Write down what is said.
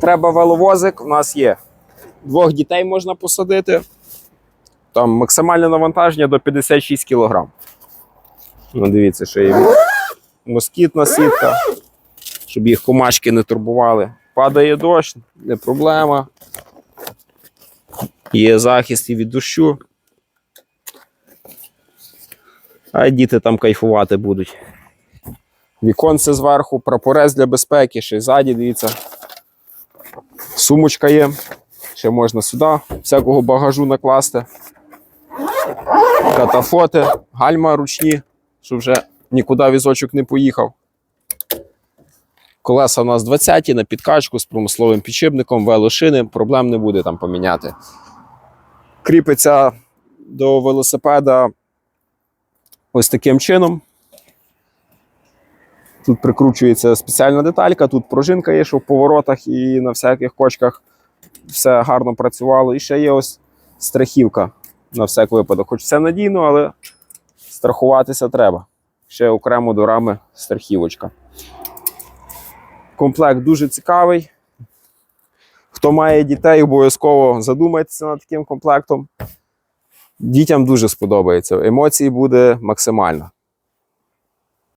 Треба веловозик, у нас є. Двох дітей можна посадити. Там максимальне навантаження до 56 кг. Ну, дивіться, що є москітна сітка, щоб їх комачки не турбували. Падає дощ, не проблема. Є захист і від дощу. А діти там кайфувати будуть. Віконце зверху, прапорець для безпеки, ще й ззаді, дивіться. Сумочка є. Ще можна сюди всякого багажу накласти. Катафоти, гальма ручні, щоб вже нікуди візочок не поїхав. Колеса у нас 20 на підкачку з промисловим підшипником, велошини, проблем не буде там поміняти. Кріпиться до велосипеда ось таким чином. Тут прикручується спеціальна деталька, тут пружинка є, що в поворотах і на всяких кочках все гарно працювало. І ще є ось страхівка на всяк випадок. Хоч все надійно, але страхуватися треба. Ще окремо до рами страхівочка. Комплект дуже цікавий. Хто має дітей, обов'язково задумайтеся над таким комплектом. Дітям дуже сподобається. Емоцій буде максимально.